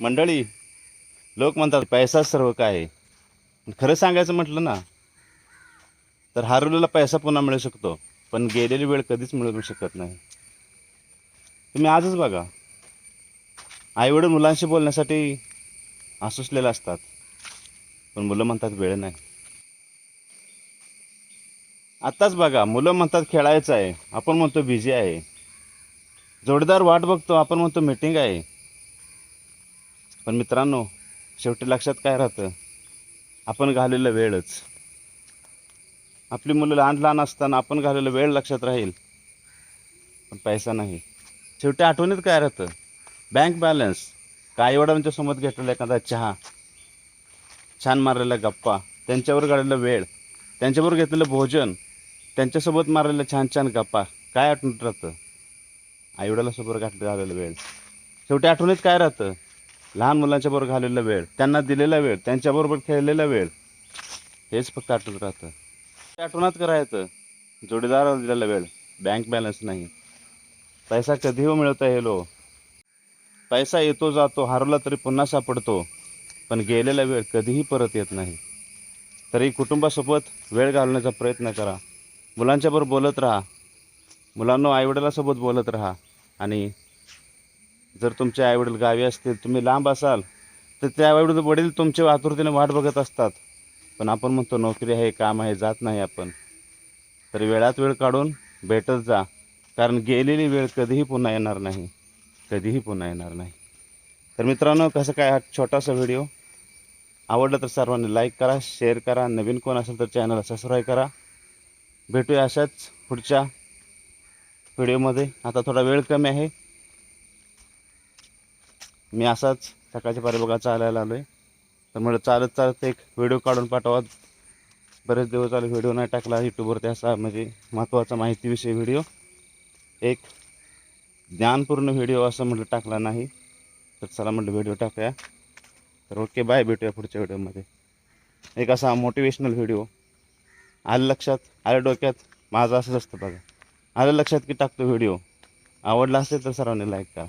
मंडळी लोक म्हणतात पैसा सर्व काय आहे? खरं सांगायचं म्हटलं ना तर हरवलेला पैसा पुन्हा मिळू शकतो पण गेलेली वेळ कधीच मिळू शकत नाही. तुम्ही आजच बघा आईवडील मुलांशी बोलण्यासाठी आसुसलेले असतात पण मुलं म्हणतात वेळ नाही. आत्ताच बघा मुलं म्हणतात खेळायचं आहे आपण म्हणतो बिझी आहे. जोडदार वाट बघतो आपण म्हणतो मीटिंग आहे. पण मित्रांनो शेवटी लक्षात काय राहतं? आपण घालवलेला वेळच. आपली मुलं लहान लहान असताना आपण घालवलेला वेळ लक्षात राहील पण पैसा नाही. शेवटी आठवणीत काय राहतं? Bank balance. का आईवडिलांच्या सोबत घेतलेला एखादा चहा छान मारलेला गप्पा त्यांच्यावर काढलेला वेळ त्यांच्याबरोबर घेतलेलं भोजन त्यांच्यासोबत मारलेलं छान छान गप्पा काय आठवणीत राहतं? आईवडिलासोबत घातलं घाललेला वेळ. शेवटी आठवणीत काय राहतं? लहान मुलांच्या बरोबर घालवलेला वेळ त्यांना दिलेला वेळ त्यांच्याबरोबर खेळलेला वेळ हेच फक्त आठवत राहतं. आठवणात करायचं जोडीदाराला दिलेला वेळ बँक बॅलन्स नाही. पैसा कधीही हो मिळवता येलो हो? पैसा येतो जातो हरवला तरी पुन्हा सापडतो पण गेलेला वेळ कधीही परत येत नाही. तरी कुटुंबासोबत वेळ घालवण्याचा प्रयत्न करा. मुलांच्याबरोबर बोलत राहा. मुलांना आईवडिलासोबत बोलत राहा. आणि जर तुमचे आईवडील गावी असतील तुम्ही लांब असाल तर त्या आईवडील वडील तुमच्या आतुरतेने वाट बघत असतात. पण आपण म्हणतो नोकरी आहे काम आहे जात नाही आपण. तर वेळात वेळ काढून भेटत जा. कारण गेलेली वेळ कधीही पुन्हा येणार नाही. कधीही पुन्हा येणार नाही. तर मित्रांनो कसं काय हा छोटासा व्हिडिओ? आवडला तर सर्वांनी लाईक करा शेअर करा. नवीन कोण असेल तर चॅनलला सबस्क्राईब करा. भेटूया अशाच पुढच्या व्हिडिओमध्ये. आता थोडा वेळ कमी आहे. मी असाच सकाळच्या पारी बघा चालायला आलो आहे तर मला चालत चालत एक व्हिडिओ काढून पाठवा. बरेच दिवस झाले व्हिडिओ नाही टाकला. यूट्यूबवरती असा म्हणजे महत्त्वाचा माहितीविषयी व्हिडिओ. एक ज्ञानपूर्ण व्हिडिओ असं म्हटलं टाकला नाही. तर चला म्हटलं व्हिडिओ टाकूया. तर ओके बाय. भेटूया पुढच्या व्हिडिओमध्ये. एक असा मोटिवेशनल व्हिडिओ. आलं लक्षात आलं डोक्यात माझं असंच असतं बघा. आलं लक्षात की टाकतो व्हिडिओ. आवडला असेल तर सर्वांनी लाईक करा.